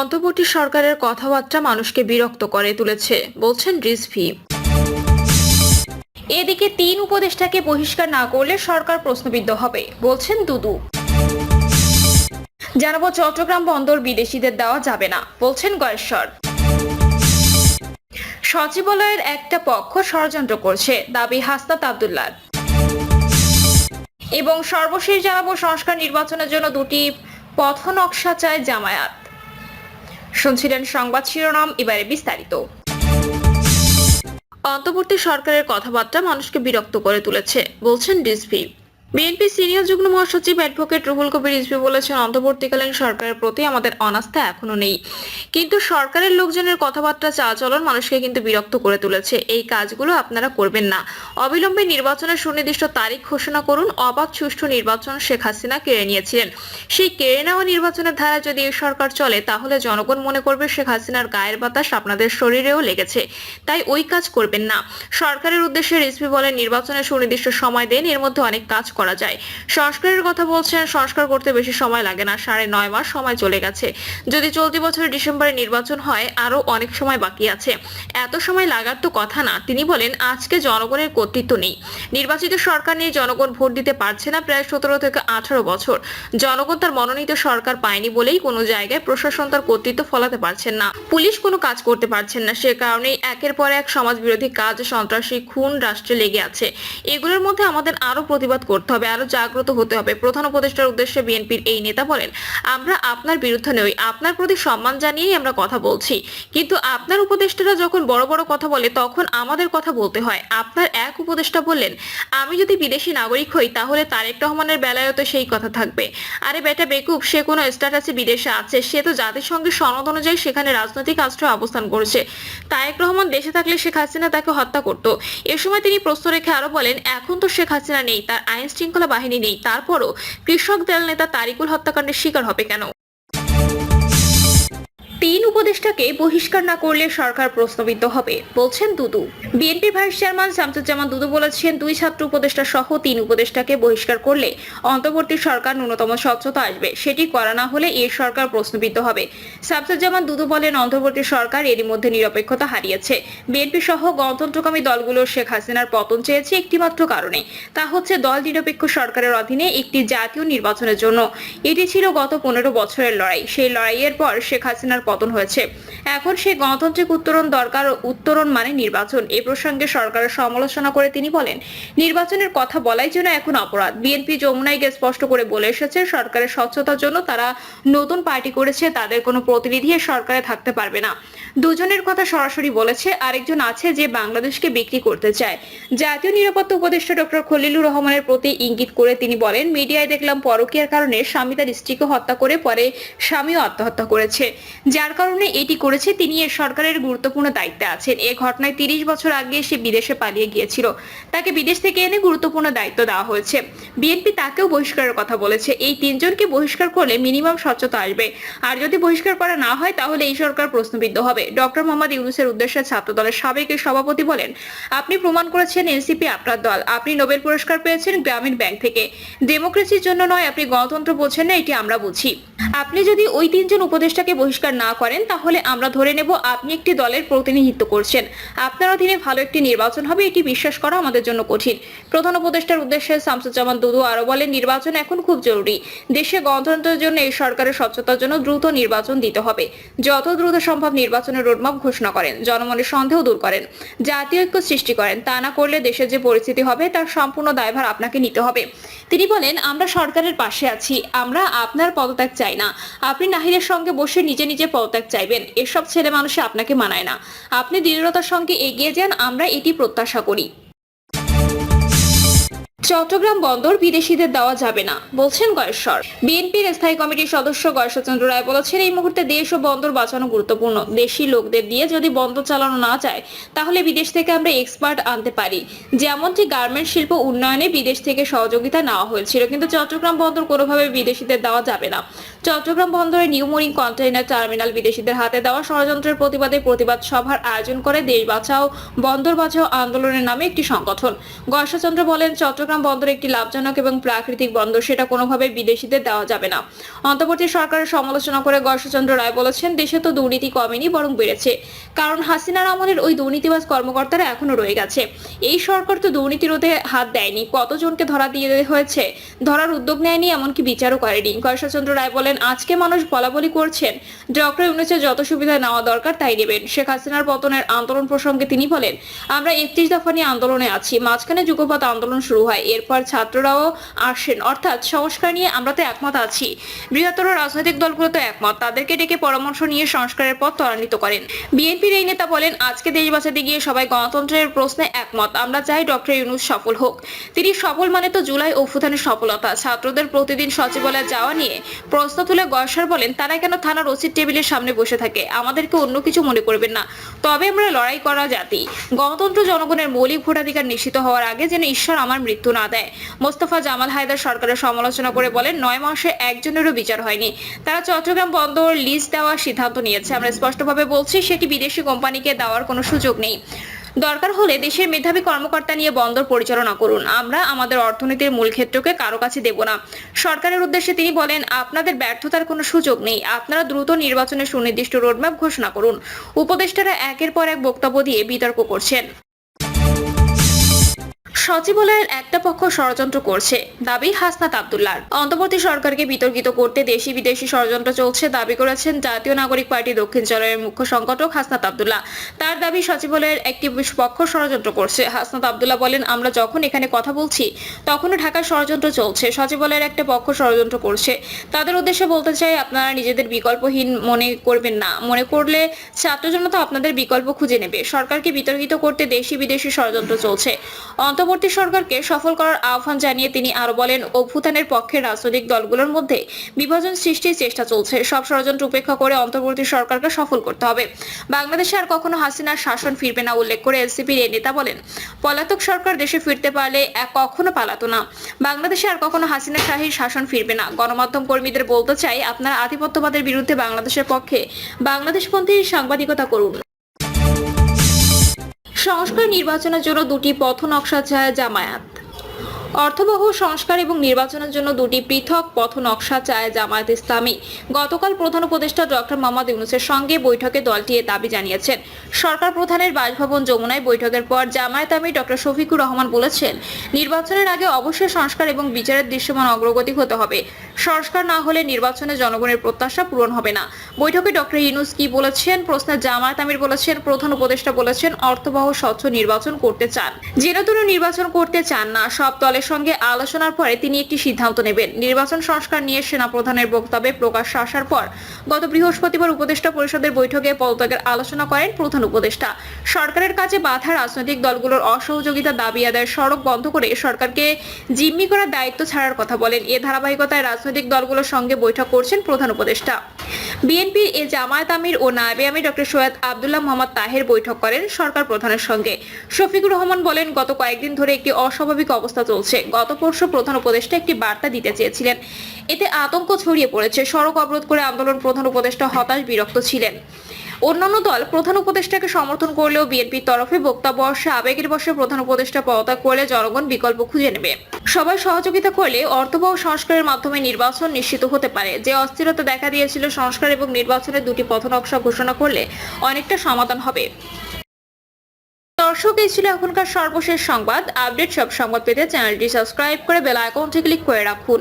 অন্তর্বর্তী সরকারের কথাবার্তা মানুষকে বিরক্ত করে তুলেছে, বলছেন রিজভি। এদিকে তিন উপদেষ্টাকে বহিষ্কার না করলে সরকার প্রশ্নবিদ্ধ হবে, বলছেন দুদু। জানাব চট্টগ্রাম বন্দর বিদেশিদের দেওয়া যাবে না, বলছেন গয়েশ্বর। সচিবালয়ের একটা পক্ষ ষড়যন্ত্র করছে, দাবি হাসনাত আবদুল্লাহ এবং সর্বশেষ জানাব সংস্কার নির্বাচনের জন্য দুটি পথনকশা চায় জামায়াত। শুনছিলেন সংবাদ শিরোনাম এবারে বিস্তারিত। অন্তর্বর্তী সরকারের কথাবার্তা মানুষকে বিরক্ত করে তুলেছে বলছেন ডিসপি বিএনপি সিনিয়র যুগ্ম মহাসচিব অ্যাডভোকেট রুহুল কবির রিজভি বলেছেন, অন্তর্বর্তীকালীন সরকারের প্রতি আমাদের অনাস্থা এখনও নেই। কিন্তু সরকারের লোকজনের কথাবার্তা, চালচলন মানুষকে কিন্তু বিরক্ত করে তুলেছে। এই কাজগুলো আপনারা করবেন না। অবিলম্বে নির্বাচনের সুনির্দিষ্ট তারিখ ঘোষণা করুন। অবাধ সুষ্ঠু নির্বাচন শেখ হাসিনা কেড়ে নিয়েছিলেন। সেই কেড়ে নেওয়া নির্বাচনের ধারা যদি এই সরকার চলে, তাহলে জনগণ মনে করবে শেখ হাসিনার গায়ের বাতাস আপনাদের শরীরেও লেগেছে। তাই ওই কাজ করবেন না। সরকারের উদ্দেশ্যে রিজভি বলেন, নির্বাচনের সুনির্দিষ্ট সময় দেন, এর মধ্যে অনেক কাজ করা যায়। সংস্কারের কথা বলছেন, সংস্কার করতে বেশি সময় লাগে না, সাড়ে নয় মাস সময় চলে গেছে। যদি চলতি বছরের ডিসেম্বরে নির্বাচন হয় আরও অনেক সময় বাকি আছে। এত সময় লাগার তো কথা না। তিনি বলেন, আজকে জনগণের কর্তৃত্ব নেই। নির্বাচিত সরকার নিয়ে জনগণ ভোট দিতে পারছে না প্রায় সতেরো থেকে আঠারো বছর। জনগণ তার মনোনীত সরকার পায়নি বলেই কোনো জায়গায় প্রশাসন তার কর্তৃত্ব ফলাতে পারছেন না। পুলিশ কোনো কাজ করতে পারছেন না, সে কারণেই একের পর এক সমাজ বিরোধী কাজ, সন্ত্রাসী, খুন রাষ্ট্রে লেগে আছে। এগুলোর মধ্যে আমাদের আরও প্রতিবাদ করতে হবে আরও জাগ্রত হতে হবে। প্রধান উপদেষ্টার উদ্দেশ্যে বিএনপির এই নেতা বলেন, আমরা আপনার বিরুদ্ধে নই, আপনার প্রতি সম্মান জানিয়েই আমরা কথা বলছি। কিন্তু আপনার উপদেষ্টারা যখন বড় বড় কথা বলে, তখন আমাদের কথা বলতে হয়। আপনার এক উপদেষ্টা বললেন, আমি যদি বিদেশি নাগরিক হই, তাহলে তারেক রহমানের বেলায়ও তো সেই কথা থাকবে। আরে বেটা বেকুব, সে কোনো স্ট্যাটাসে বিদেশে আছে, সে তো জাতিসংঘের সনদ অনুযায়ী সেখানে রাজনৈতিক আশ্রয় অবস্থান করছে। তারেক রহমান দেশে থাকলে শেখ হাসিনা তাকে হত্যা করত। এ সময় তিনি প্রশ্ন রেখে আরও বলেন, এখন তো শেখ হাসিনা নেই, তার আইন শৃঙ্খলা বাহিনী নেই। তারপরও কৃষক দল নেতা তারিকুল হত্যাকাণ্ডের শিকার হবে কেন? তিন উপদেষ্টাকে বহিষ্কার না করলে সরকার প্রশ্নবিদ্ধ হবে, বলছেন Dudu. BNP vice chairman Shamsuzzaman Dudu বলেছেন, দুই ছাত্র উপদেষ্টা সহ তিন উপদেষ্টাকে বহিষ্কার করলে অন্তর্বর্তী সরকার ন্যূনতম স্বচ্ছতা আসবে। সেটি করা না হলে এই সরকার প্রশ্নবিদ্ধ হবে। শামসুজ্জামান দুদু বলেন, অন্তর্বর্তী সরকার এরই মধ্যে নিরপেক্ষতা হারিয়েছে। বিএনপি সহ গণতন্ত্রকামী দলগুলো শেখ হাসিনার পতন চেয়েছে একটিমাত্র কারণে। তা হচ্ছে দল নিরপেক্ষ সরকারের অধীনে একটি জাতীয় নির্বাচনের জন্য। এটি ছিল গত পনেরো বছরের লড়াই। সেই লড়াইয়ের পর শেখ হাসিনার পতন হয়েছে। এখন সে গণতান্ত্রিক উত্তরণ দরকার, উত্তরণ মানে নির্বাচন। এ প্রসঙ্গে সরকারের সমালোচনা করে তিনি বলেন, নির্বাচনের কথা বলাই যেন এখন অপরাধ। বিএনপি যমুনায় গিয়ে স্পষ্ট করে বলে এসেছে, সরকারের স্বচ্ছতার জন্য তারা নতুন পার্টি করেছে, তাদের কোনো প্রতিনিধি সরকারে থাকতে পারবে না। দুজনের কথা সরাসরি বলেছে, আরেকজন আছে যে বাংলাদেশকে বিক্রি করতে চায়। জাতীয় নিরাপত্তা উপদেষ্টা ডক্টর খলিলুর রহমানের প্রতি ইঙ্গিত করে তিনি বলেন, মিডিয়ায় দেখলাম পরকীয়ার কারণে স্বামী তার স্ত্রীকে হত্যা করে, পরে স্বামীও আত্মহত্যা করেছে। যার কারণে এটি করেছে, তিনি এর সরকারের গুরুত্বপূর্ণ দায়িত্বে আছেন। এ ঘটনায় তিরিশ বছর আগে সে বিদেশে পালিয়ে গিয়েছিল। তাকে বিদেশ থেকে এনে গুরুত্বপূর্ণ দায়িত্ব দেওয়া হয়েছে। বিএনপি তাকেও বহিষ্কারের কথা বলেছে। এই তিনজনকে বহিষ্কার করলে মিনিমাম স্বচ্ছতা আসবে। আর যদি বহিষ্কার করা না হয়, তাহলে এই সরকার প্রশ্নবিদ্ধ হবে। ডক্টর মোহাম্মদ ইউনুসের উদ্দেশ্যে ছাত্র দলের সাবেক সভাপতি বলেন, আপনি প্রমাণ করেছেন এনসিপি আপনার দল। আপনি নোবেল পুরস্কার পেয়েছেন গ্রামীণ ব্যাংক থেকে। ডেমোক্রেসির জন্য নয়, আপনি গণতন্ত্র বোঝেন না, এটি আমরা বুঝি। আপনি যদি ওই তিনজন উপদেষ্টাকে বহিষ্কার না করেন, তাহলে আমরা ধরে নেব আপনি একটি দলের প্রতিনিধিত্ব করছেন। আপনার অধীনে ভালো একটি নির্বাচন হবে, এটি বিশ্বাস করা আমাদের জন্য কঠিন। প্রধান উপদেষ্টার উদ্দেশ্যে শামসুজ্জামান দুদু আরও বলেন, নির্বাচন এখন খুব জরুরি। দেশে গণতন্ত্রের জন্য এই সরকারের স্বচ্ছতার জন্য দ্রুত নির্বাচন দিতে হবে। যত দ্রুত সম্ভব নির্বাচনের রোডম্যাপ ঘোষণা করেন জনমনের সন্দেহ দূর করেন, জাতীয় ঐক্য সৃষ্টি করেন। তা না করলে দেশের যে পরিস্থিতি হবে, তার সম্পূর্ণ দায়ভার আপনাকে নিতে হবে। তিনি বলেন, আমরা সরকারের পাশে আছি, আমরা আপনার পদত্যাগ চাই না। আপনি নাহিদের সঙ্গে বসে নিজে নিজে পদত্যাগ চাইবেন, এসব ছেলে মানুষে আপনাকে মানায় না। আপনি দৃঢ়তার সঙ্গে এগিয়ে যান, আমরা এটি প্রত্যাশা করি। চট্টগ্রাম বন্দর বিদেশিদের দেওয়া যাবে না, বলছেন গয়েশ্বর বিএনপির স্থায়ী কমিটির সদস্য গয়েশ্বরচন্দ্র রায় বলেছেন, এই মুহূর্তে দেশ ও বন্দর বাঁচানো গুরুত্বপূর্ণ। দেশি লোকদের দিয়ে যদি বন্দর চালানো না যায়, তাহলে বিদেশ থেকে আমরা এক্সপার্ট আনতে পারি। যেমনটি গার্মেন্ট শিল্প উন্নয়নে বিদেশ থেকে সহযোগিতা নেওয়া হয়েছিল, কিন্তু চট্টগ্রাম বন্দর কোনোভাবে বিদেশিদের দেওয়া যাবে না। চট্টগ্রাম বন্দরে নিউ মরিং কন্টেইনার টার্মিনাল বিদেশিদের হাতে দেওয়া ষড়যন্ত্রের প্রতিবাদে প্রতিবাদ সভার আয়োজন করে দেশ বাঁচাও বন্দর বাঁচাও আন্দোলনের নামে একটি সংগঠন। গর্ষচন্দ্র বলেন, চট্টগ্রাম বন্দর একটি লাভজনক এবং প্রাকৃতিক বন্দর সেটা কোনোভাবে বিদেশিদের দেওয়া যাবে না। অন্তর্বর্তী সরকারের সমালোচনা করে গর্ষচন্দ্র রায় বলেছেন, দেশে তো দুর্নীতি কমেনি, বরং বেড়েছে। কারণ হাসিনার আমলের ওই দুর্নীতিবাজ কর্মকর্তারা এখনও রয়ে গেছে। এই সরকার তো দুর্নীতি রোধে হাত দেয়নি। কতজনকে ধরা দিয়ে হয়েছে, ধরার উদ্যোগ নেয়নি, এমনকি বিচারও করেনি। কয়েশচন্দ্র রায় বলেন আজকে মানুষ বলাবলি করছেন। ডক্টর ইউনুসের যত সুবিধা নেওয়া দরকার তাই নেবেন। শেখ হাসিনার পতনের আন্দোলন প্রসঙ্গে তিনি বলেন, আমরা একত্রিশ দফা নিয়ে আন্দোলনে আছি। মাঝখানে যুগপথ আন্দোলন শুরু হয়, এরপর ছাত্ররাও আসেন। অর্থাৎ সংস্কার নিয়ে আমরা তো একমত আছি। বৃহত্তর রাজনৈতিক দলগুলো তো একমত। তাদেরকে ডেকে পরামর্শ নিয়ে সংস্কারের পথ ত্বরান্বিত করেন। বিএনপির এই নেতা বলেন, আজকে দেশ বাঁচাতে গিয়ে সবাই গণতন্ত্রের প্রশ্নে একমত। আমরা চাই ডক্টর ইউনুস সফল হোক। তিনি সফল মানে তো জুলাই অভ্যুত্থানের সফলতা। ছাত্রদের প্রতিদিন সচিবালয়ে যাওয়া নিয়ে প্রশ্ন তুলে গয়সার বলেন, তারা কেন থানার ওসির টেবিলের সামনে বসে থাকে? আমাদেরকে অন্য কিছু মনে করবেন না। তবে আমরা লড়াই করা জাতি। গণতন্ত্র জনগণের মৌলিক ভোটাধিকার নিশ্চিত হওয়ার আগে যেন ঈশ্বর আমার মৃত্যু না দেয়। মোস্তফা জামাল হায়দার সরকারের সমালোচনা করে বলেন, নয় মাসে একজনেরও বিচার হয়নি। তারা চট্টগ্রাম বন্দর লিজ দেওয়ার সিদ্ধান্ত নিয়েছে। আমরা স্পষ্টভাবে বলছি, সেটি বিদেশি কোম্পানিকে দেওয়ার কোনো সুযোগ নেই। দরকার হলে দেশের মেধাবী কর্মকর্তা নিয়ে বন্দর পরিচালনা করুন। আমরা আমাদের অর্থনীতির মূল ক্ষেত্রকে কারও কাছে দেব না। সরকারের উদ্দেশ্যে তিনি বলেন, আপনাদের ব্যর্থতার কোনো সুযোগ নেই। আপনারা দ্রুত নির্বাচনের সুনির্দিষ্ট রোডম্যাপ ঘোষণা করুন। উপদেষ্টারা একের পর এক বক্তব্য দিয়ে বিতর্ক করছেন। সচিবালয়ের একটা পক্ষ ষড়যন্ত্র করছে, দাবি হাসনাত আবদুল্লার অন্তর্বর্তী সরকারকে বিতর্কিত করতে দেশি বিদেশি ষড়যন্ত্র চলছে, দাবি করেছেন জাতীয় নাগরিক পার্টি দক্ষিণাঞ্চলের মুখ্য সংগঠক হাসনাত আবদুল্লাহ। তার দাবি সচিবালয়ের একটি পক্ষ ষড়যন্ত্র করছে। হাসনাত আবদুল্লাহ বলেন, আমরা যখন এখানে কথা বলছি, তখনও ঢাকার ষড়যন্ত্র চলছে, সচিবালয়ের একটা পক্ষ ষড়যন্ত্র করছে। তাদের উদ্দেশ্যে বলতে চাই, আপনারা নিজেদের বিকল্পহীন মনে করবেন না। মনে করলে ছাত্র জনতা আপনাদের বিকল্প খুঁজে নেবে। সরকারকে বিতর্কিত করতে দেশি বিদেশি ষড়যন্ত্র চলছে। অন্তর্বর্তী সরকারকে সফল করার আহ্বান জানিয়ে তিনি আরও বলেন অভ্যুত্থানের পক্ষে রাজনৈতিক দলগুলোর মধ্যে বিভাজন সৃষ্টির চেষ্টা চলছে। সব ষড়যন্ত্র উপেক্ষা করে অন্তর্বর্তী সরকারকে সফল করতে হবে। বাংলাদেশে আর কখনো হাসিনার শাসন ফিরবে না উল্লেখ করে এনসিপির এই নেতা বলেন, পলাতক সরকার দেশে ফিরতে পারলে কখনো পালাতো না। বাংলাদেশে আর কখনো হাসিনা শাহীর শাসন ফিরবে না। গণমাধ্যম কর্মীদের বলতে চাই, আপনারা আধিপত্যবাদের বিরুদ্ধে বাংলাদেশের পক্ষে বাংলাদেশপন্থী সাংবাদিকতা করুন। সংস্কার নির্বাচনের জন্য দুটি পথ নকশা চায় জামায়াত। অর্থবহ সংস্কার এবং নির্বাচনের জন্য দুটি পৃথক পথ নকশা চায় জামায়াত ইসলামী। গতকাল প্রধান উপদেষ্টা ডক্টর মোহাম্মদ ইউনুসের সঙ্গে বৈঠকে দলটি এ দাবি জানিয়েছেন। সরকার প্রধানের বাসভবন যমুনায় বৈঠকের পর জামায়াত আমির ডক্টর শফিকুর রহমান বলেছেন, নির্বাচনের আগে অবশ্যই সংস্কার এবং বিচারের দৃশ্যমান অগ্রগতি হতে হবে। সংস্কার না হলে নির্বাচনে জনগণের প্রত্যাশা পূরণ হবে না। বৈঠকে ডক্টর ইউনুস কি বলেছেন, প্রশ্নে জামায়াত আমির বলেছেন, প্রধান উপদেষ্টা বলেছেন, অর্থবহ স্বচ্ছ নির্বাচন করতে চান। যেন নির্বাচন করতে চান না, সব দলের সঙ্গে আলোচনার পরে তিনি একটি সিদ্ধান্ত নেবেন। নির্বাচন সংস্কার নিয়ে সেনা প্রধানের বক্তব্যে প্রকাশ্য আসার পর গত বৃহস্পতিবার উপদেষ্টা পরিষদের বৈঠকে পদত্যাগের আলোচনা করেন প্রধান উপদেষ্টা। সরকারের কাছে বাধা রাজনৈতিক দলগুলোর অসহযোগিতা দাবি আদায়ের সড়ক বন্ধ করে সরকারকে জিম্মি করার দায়িত্ব ছাড়ার কথা বলেন। এ ধারাবাহিকতায় রাজনৈতিক দলগুলোর সঙ্গে বৈঠক করছেন প্রধান উপদেষ্টা। বিএনপির এ জামায়াত আমির ও নায়েবে আমির ডক্টর সৈয়দ আবদুল্লাহ মোহাম্মদ তাহের বৈঠক করেন সরকার প্রধানের সঙ্গে। শফিকুর রহমান বলেন, গত কয়েকদিন ধরে একটি অস্বাভাবিক অবস্থা চলছে। গত পরশু প্রধান উপদেষ্টা একটি বার্তা দিতে চেয়েছিলেন। এতে আতঙ্ক ছড়িয়ে পড়েছে। সড়ক অবরোধ করে আন্দোলন প্রধান উপদেষ্টা হতাশ বিরক্ত ছিলেন। অন্যান্য দল প্রধান উপদেষ্টাকে সমর্থন করলেও বিএনপির তরফে বক্তব্য অবশ্যই আবেগের বর্ষে প্রধান উপদেষ্টা পদত্যাগ করলে জনগণ বিকল্প খুঁজে নেবে। সবাই সহযোগিতা করলে অর্থবহ সংস্কারের মাধ্যমে নির্বাচন নিশ্চিত হতে পারে। যে অস্থিরতা দেখা দিয়েছিল সংস্কার এবং নির্বাচনের দুটি পথনকশা ঘোষণা করলে অনেকটা সমাধান হবে। দর্শক, এই ছিল এখনকার সর্বশেষ সংবাদ। আপডেট সব সংবাদ পেতে চ্যানেলটি সাবস্ক্রাইব করে বেল আইকনটি ক্লিক করে রাখুন।